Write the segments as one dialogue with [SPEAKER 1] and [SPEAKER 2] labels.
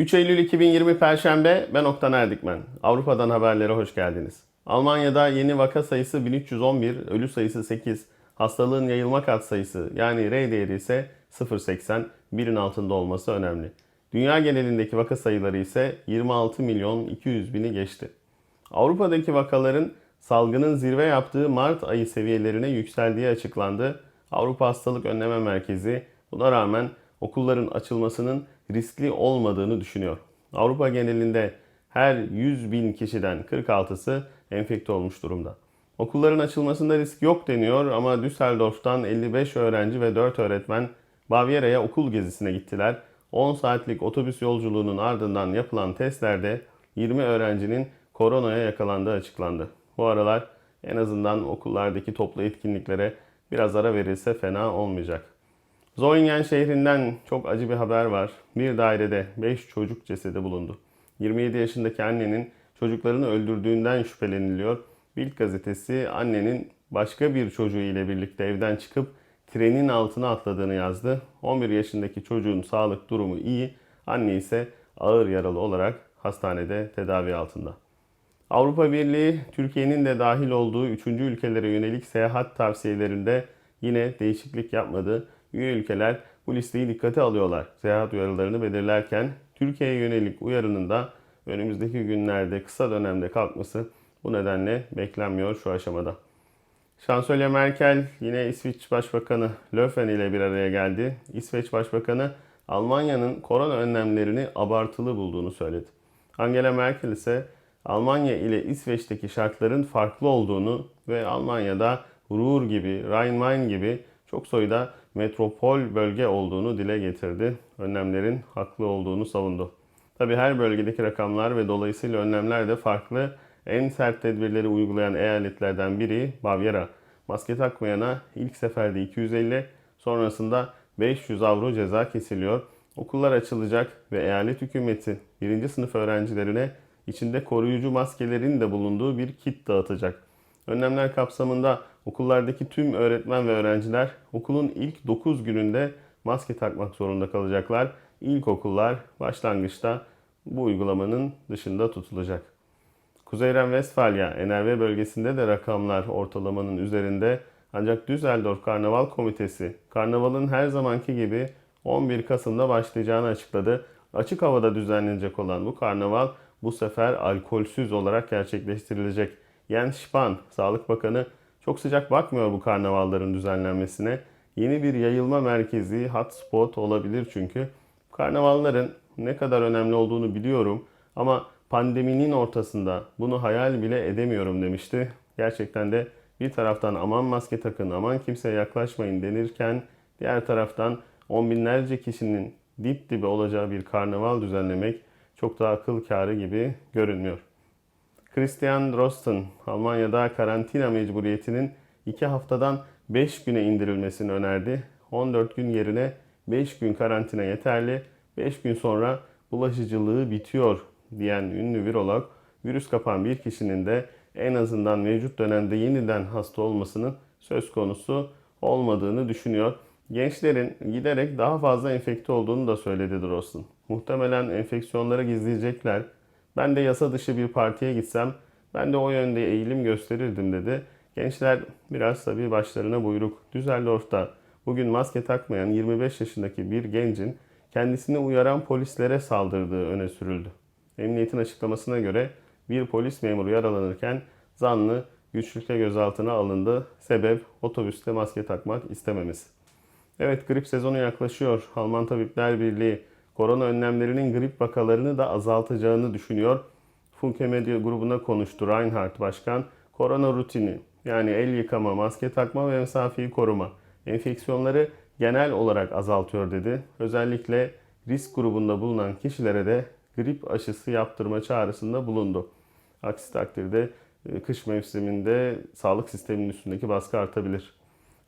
[SPEAKER 1] 3 Eylül 2020 Perşembe, ben Oktan Erdikmen. Avrupa'dan haberlere hoş geldiniz. Almanya'da yeni vaka sayısı 1311, ölü sayısı 8, hastalığın yayılma katsayısı yani R değeri ise 0.80, birin altında olması önemli. Dünya genelindeki vaka sayıları ise 26 milyon 200 bini geçti. Avrupa'daki vakaların salgının zirve yaptığı Mart ayı seviyelerine yükseldiği açıklandı. Avrupa Hastalık Önleme Merkezi buna rağmen okulların açılmasının riskli olmadığını düşünüyor. Avrupa genelinde her 100 bin kişiden 46'sı enfekte olmuş durumda. Okulların açılmasında risk yok deniyor ama Düsseldorf'tan 55 öğrenci ve 4 öğretmen Bavyera'ya okul gezisine gittiler. 10 saatlik otobüs yolculuğunun ardından yapılan testlerde 20 öğrencinin koronaya yakalandığı açıklandı. Bu aralar en azından okullardaki toplu etkinliklere biraz ara verilse fena olmayacak. Zoingen şehrinden çok acı bir haber var. Bir dairede 5 çocuk cesedi bulundu. 27 yaşındaki annenin çocuklarını öldürdüğünden şüpheleniliyor. Bild gazetesi annenin başka bir çocuğu ile birlikte evden çıkıp trenin altına atladığını yazdı. 11 yaşındaki çocuğun sağlık durumu iyi, anne ise ağır yaralı olarak hastanede tedavi altında. Avrupa Birliği, Türkiye'nin de dahil olduğu 3. ülkelere yönelik seyahat tavsiyelerinde yine değişiklik yapmadı. Üye ülkeler bu listeyi dikkate alıyorlar. Seyahat uyarılarını belirlerken Türkiye'ye yönelik uyarının da önümüzdeki günlerde kısa dönemde kalkması bu nedenle beklenmiyor şu aşamada. Şansölye Merkel yine İsveç Başbakanı Löfven ile bir araya geldi. İsveç Başbakanı Almanya'nın korona önlemlerini abartılı bulduğunu söyledi. Angela Merkel ise Almanya ile İsveç'teki şartların farklı olduğunu ve Almanya'da Ruhr gibi, Rhein-Main gibi çok sayıda metropol bölge olduğunu dile getirdi. Önlemlerin haklı olduğunu savundu. Tabi her bölgedeki rakamlar ve dolayısıyla önlemler de farklı. En sert tedbirleri uygulayan eyaletlerden biri Bavyera. Maske takmayana ilk seferde 250, sonrasında 500 avro ceza kesiliyor. Okullar açılacak ve eyalet hükümeti birinci sınıf öğrencilerine içinde koruyucu maskelerin de bulunduğu bir kit dağıtacak. Önlemler kapsamında okullardaki tüm öğretmen ve öğrenciler okulun ilk 9 gününde maske takmak zorunda kalacaklar. İlkokullar başlangıçta bu uygulamanın dışında tutulacak. Kuzeyren Westfalia, Enerve bölgesinde de rakamlar ortalamanın üzerinde. Ancak Düsseldorf Karnaval Komitesi, karnavalın her zamanki gibi 11 Kasım'da başlayacağını açıkladı. Açık havada düzenlenecek olan bu karnaval bu sefer alkolsüz olarak gerçekleştirilecek. Jens Spahn, Sağlık Bakanı çok sıcak bakmıyor bu karnavalların düzenlenmesine. Yeni bir yayılma merkezi, hotspot olabilir çünkü. Karnavalların ne kadar önemli olduğunu biliyorum ama pandeminin ortasında bunu hayal bile edemiyorum demişti. Gerçekten de bir taraftan aman maske takın, aman kimseye yaklaşmayın denirken diğer taraftan on binlerce kişinin dip dibe olacağı bir karnaval düzenlemek çok da akıl kârı gibi görünmüyor. Christian Drosten, Almanya'da karantina mecburiyetinin 2 haftadan 5 güne indirilmesini önerdi. 14 gün yerine 5 gün karantina yeterli. 5 gün sonra bulaşıcılığı bitiyor diyen ünlü virolog, virüs kapan bir kişinin de en azından mevcut dönemde yeniden hasta olmasının söz konusu olmadığını düşünüyor. Gençlerin giderek daha fazla enfekte olduğunu da söyledi Drosten. Muhtemelen enfeksiyonları gizleyecekler. Ben de yasa dışı bir partiye gitsem ben de o yönde eğilim gösterirdim dedi. Gençler biraz tabii başlarına buyruk. Düsseldorf'ta bugün maske takmayan 25 yaşındaki bir gencin kendisini uyaran polislere saldırdığı öne sürüldü. Emniyetin açıklamasına göre bir polis memuru yaralanırken zanlı güçlükle gözaltına alındı. Sebep otobüste maske takmak istememesi. Evet grip sezonu yaklaşıyor. Alman Tabipler Birliği korona önlemlerinin grip vakalarını da azaltacağını düşünüyor. Funke Medya grubuna konuştu Reinhardt Başkan. Korona rutini yani el yıkama, maske takma ve mesafeyi koruma enfeksiyonları genel olarak azaltıyor dedi. Özellikle risk grubunda bulunan kişilere de grip aşısı yaptırma çağrısında bulundu. Aksi takdirde e, kış mevsiminde sağlık sisteminin üstündeki baskı artabilir.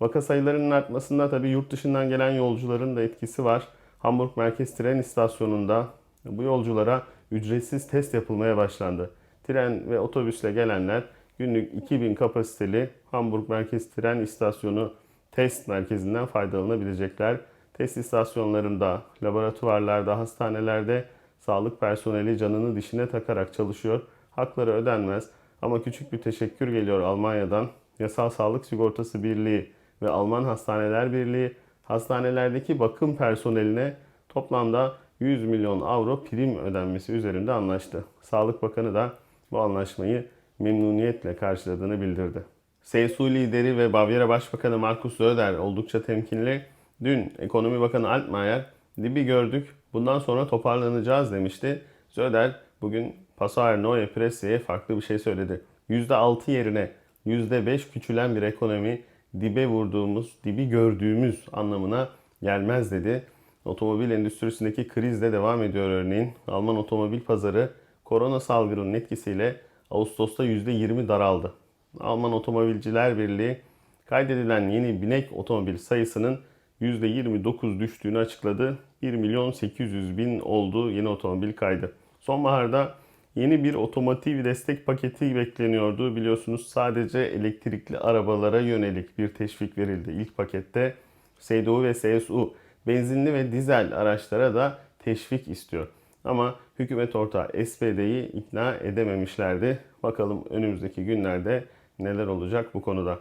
[SPEAKER 1] Vaka sayılarının artmasında tabii yurt dışından gelen yolcuların da etkisi var. Hamburg Merkez Tren İstasyonu'nda bu yolculara ücretsiz test yapılmaya başlandı. Tren ve otobüsle gelenler günlük 2000 kapasiteli Hamburg Merkez Tren İstasyonu test merkezinden faydalanabilecekler. Test istasyonlarında, laboratuvarlarda, hastanelerde Sağlık personeli canını dişine takarak çalışıyor. Hakları ödenmez ama küçük bir teşekkür geliyor Almanya'dan. Yasal Sağlık Sigortası Birliği ve Alman Hastaneler Birliği hastanelerdeki bakım personeline toplamda 100 milyon avro prim ödenmesi üzerinde anlaştı. Sağlık Bakanı da bu anlaşmayı memnuniyetle karşıladığını bildirdi. CSU lideri ve Bavyera Başbakanı Markus Söder oldukça temkinli. Dün Ekonomi Bakanı Altmaier dibi gördük bundan sonra toparlanacağız demişti. Söder bugün Pasauer Neue Presse'ye farklı bir şey söyledi. %6 yerine %5 küçülen bir ekonomi dibe vurduğumuz, dibi gördüğümüz anlamına gelmez dedi. Otomobil endüstrisindeki kriz de devam ediyor örneğin. Alman otomobil pazarı korona salgının etkisiyle Ağustos'ta %20 daraldı. Alman Otomobilciler Birliği kaydedilen yeni binek otomobil sayısının %29 düştüğünü açıkladı. 1 milyon 800 bin oldu yeni otomobil kaydı. Sonbaharda yeni bir otomotiv destek paketi bekleniyordu. Biliyorsunuz sadece elektrikli arabalara yönelik bir teşvik verildi. İlk pakette CDU ve CSU benzinli ve dizel araçlara da teşvik istiyor. Ama hükümet ortağı SPD'yi ikna edememişlerdi. Bakalım önümüzdeki günlerde neler olacak bu konuda.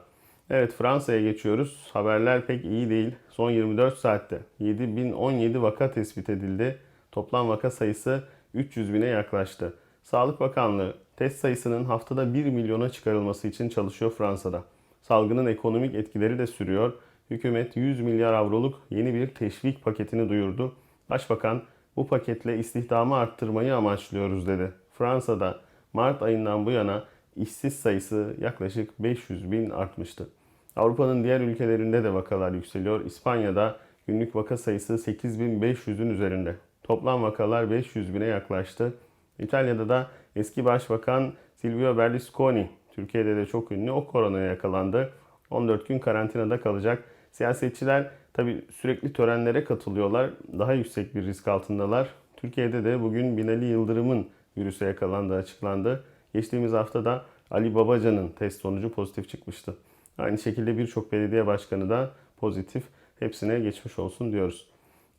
[SPEAKER 1] Evet Fransa'ya geçiyoruz. Haberler pek iyi değil. Son 24 saatte 7017 vaka tespit edildi. Toplam vaka sayısı 300 bine yaklaştı. Sağlık Bakanlığı test sayısının haftada 1 milyona çıkarılması için çalışıyor Fransa'da. Salgının ekonomik etkileri de sürüyor. Hükümet 100 milyar avroluk yeni bir teşvik paketini duyurdu. Başbakan bu paketle istihdamı arttırmayı amaçlıyoruz dedi. Fransa'da Mart ayından bu yana işsiz sayısı yaklaşık 500 bin artmıştı. Avrupa'nın diğer ülkelerinde de vakalar yükseliyor. İspanya'da günlük vaka sayısı 8500'ün üzerinde. Toplam vakalar 500 bine yaklaştı. İtalya'da da eski başbakan Silvio Berlusconi, Türkiye'de de çok ünlü, o koronaya yakalandı. 14 gün karantinada kalacak. Siyasetçiler tabi sürekli törenlere katılıyorlar. Daha yüksek bir risk altındalar. Türkiye'de de bugün Binali Yıldırım'ın virüse yakalandığı açıklandı. Geçtiğimiz hafta da Ali Babacan'ın test sonucu pozitif çıkmıştı. Aynı şekilde birçok belediye başkanı da pozitif. Hepsine geçmiş olsun diyoruz.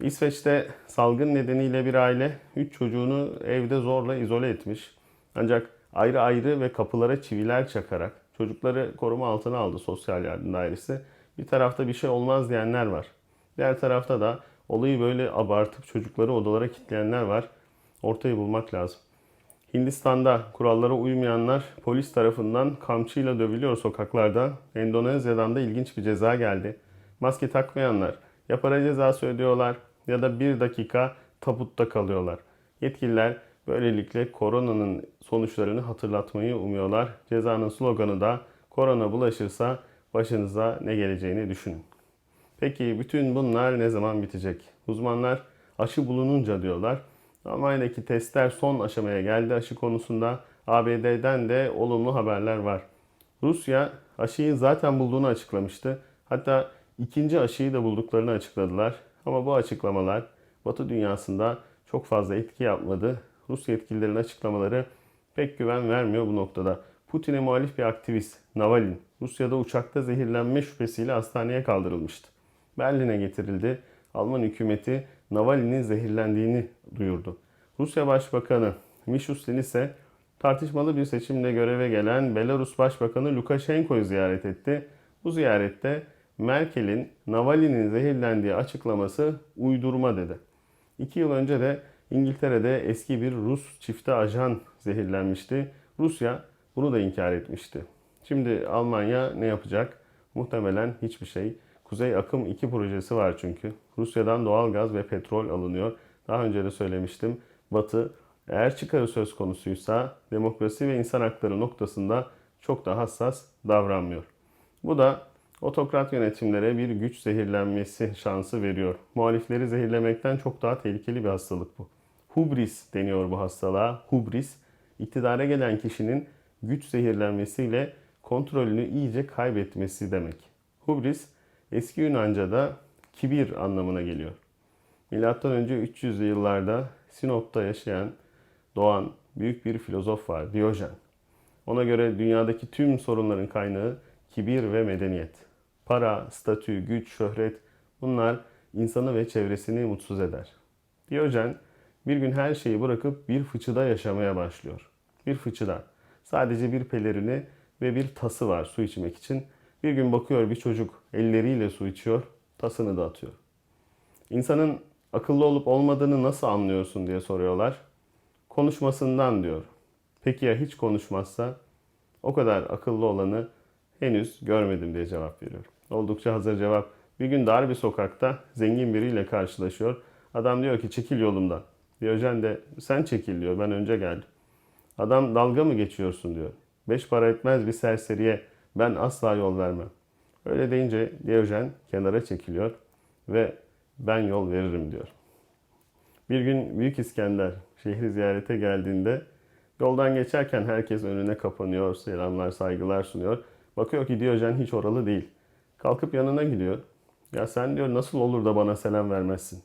[SPEAKER 1] İsveç'te salgın nedeniyle bir aile 3 çocuğunu evde zorla izole etmiş. Ancak ayrı ayrı ve kapılara çiviler çakarak çocukları koruma altına aldı sosyal yardım dairesi. Bir tarafta bir şey olmaz diyenler var. Diğer tarafta da olayı böyle abartıp çocukları odalara kilitleyenler var. Ortayı bulmak lazım. Hindistan'da kurallara uymayanlar polis tarafından kamçıyla dövülüyor sokaklarda. Endonezya'dan da ilginç bir ceza geldi. Maske takmayanlar ya para cezası ödüyorlar ya da bir dakika tabutta kalıyorlar. Yetkililer böylelikle koronanın sonuçlarını hatırlatmayı umuyorlar. Cezanın sloganı da korona bulaşırsa başınıza ne geleceğini düşünün. Peki bütün bunlar ne zaman bitecek? Uzmanlar aşı bulununca diyorlar. Almanya'daki testler son aşamaya geldi aşı konusunda. ABD'den de olumlu haberler var. Rusya aşıyı zaten bulduğunu açıklamıştı. Hatta ikinci aşıyı da bulduklarını açıkladılar. Ama bu açıklamalar Batı dünyasında çok fazla etki yapmadı. Rus yetkililerin açıklamaları pek güven vermiyor bu noktada. Putin'e muhalif bir aktivist Navalny Rusya'da uçakta zehirlenme şüphesiyle hastaneye kaldırılmıştı. Berlin'e getirildi. Alman hükümeti Navalny'nin zehirlendiğini duyurdu. Rusya Başbakanı Mishustin ise tartışmalı bir seçimle göreve gelen Belarus Başbakanı Lukashenko'yu ziyaret etti. Bu ziyarette Merkel'in Navalny'nin zehirlendiği açıklaması uydurma dedi. İki yıl önce de İngiltere'de eski bir Rus çifte ajan zehirlenmişti. Rusya bunu da inkar etmişti. Şimdi Almanya ne yapacak? Muhtemelen hiçbir şey. Kuzey Akım 2 projesi var çünkü. Rusya'dan doğal gaz ve petrol alınıyor. Daha önce de söylemiştim. Batı eğer çıkarı söz konusuysa demokrasi ve insan hakları noktasında çok da hassas davranmıyor. Bu da otokrat yönetimlere bir güç zehirlenmesi şansı veriyor. Muhalifleri zehirlemekten çok daha tehlikeli bir hastalık bu. Hubris deniyor bu hastalığa. Hubris, iktidara gelen kişinin güç zehirlenmesiyle kontrolünü iyice kaybetmesi demek. Hubris, eski Yunanca'da kibir anlamına geliyor. Milattan önce 300'lü yıllarda Sinop'ta yaşayan, doğan büyük bir filozof var, Diyojen. Ona göre dünyadaki tüm sorunların kaynağı kibir ve medeniyet. Para, statü, güç, şöhret bunlar insanı ve çevresini mutsuz eder. Diyojen bir gün her şeyi bırakıp bir fıçıda yaşamaya başlıyor. Bir fıçıda. Sadece bir pelerini ve bir tası var su içmek için. Bir gün bakıyor bir çocuk elleriyle su içiyor, tasını da atıyor. İnsanın akıllı olup olmadığını nasıl anlıyorsun diye soruyorlar. Konuşmasından diyor. Peki ya hiç konuşmazsa? O kadar akıllı olanı henüz görmedim diye cevap veriyor. Oldukça hazır cevap. Bir gün dar bir sokakta zengin biriyle karşılaşıyor. Adam diyor ki çekil yolumdan. Diyojen de sen çekil diyor ben önce geldim. Adam dalga mı geçiyorsun diyor. Beş para etmez bir serseriye ben asla yol vermem. Öyle deyince Diyojen kenara çekiliyor ve ben yol veririm diyor. Bir gün Büyük İskender şehri ziyarete geldiğinde yoldan geçerken herkes önüne kapanıyor, selamlar, saygılar sunuyor. Bakıyor ki Diyojen hiç oralı değil. Kalkıp yanına gidiyor. Ya sen diyor nasıl olur da bana selam vermezsin?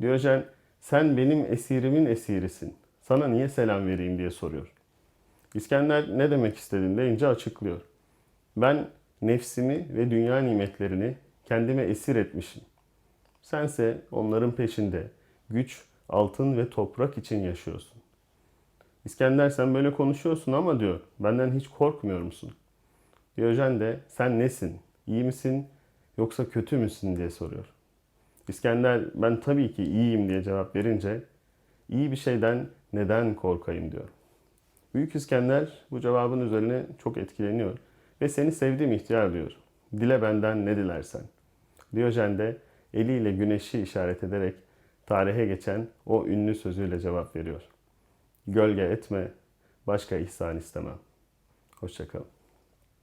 [SPEAKER 1] Diyojen sen benim esirimin esirisin. Sana niye selam vereyim diye soruyor. İskender ne demek istediğini deyince açıklıyor. Ben nefsimi ve dünya nimetlerini kendime esir etmişim. Sense onların peşinde güç, altın ve toprak için yaşıyorsun. İskender sen böyle konuşuyorsun ama diyor benden hiç korkmuyor musun? Diyojen de sen nesin? İyi misin yoksa kötü müsün diye soruyor. İskender ben tabii ki iyiyim diye cevap verince iyi bir şeyden neden korkayım diyor. Büyük İskender bu cevabın üzerine çok etkileniyor ve seni sevdim ihtiyar diyor. Dile benden ne dilersen. Diyojen de eliyle güneşi işaret ederek tarihe geçen o ünlü sözüyle cevap veriyor. Gölge etme, başka ihsan istemem. Hoşçakalın.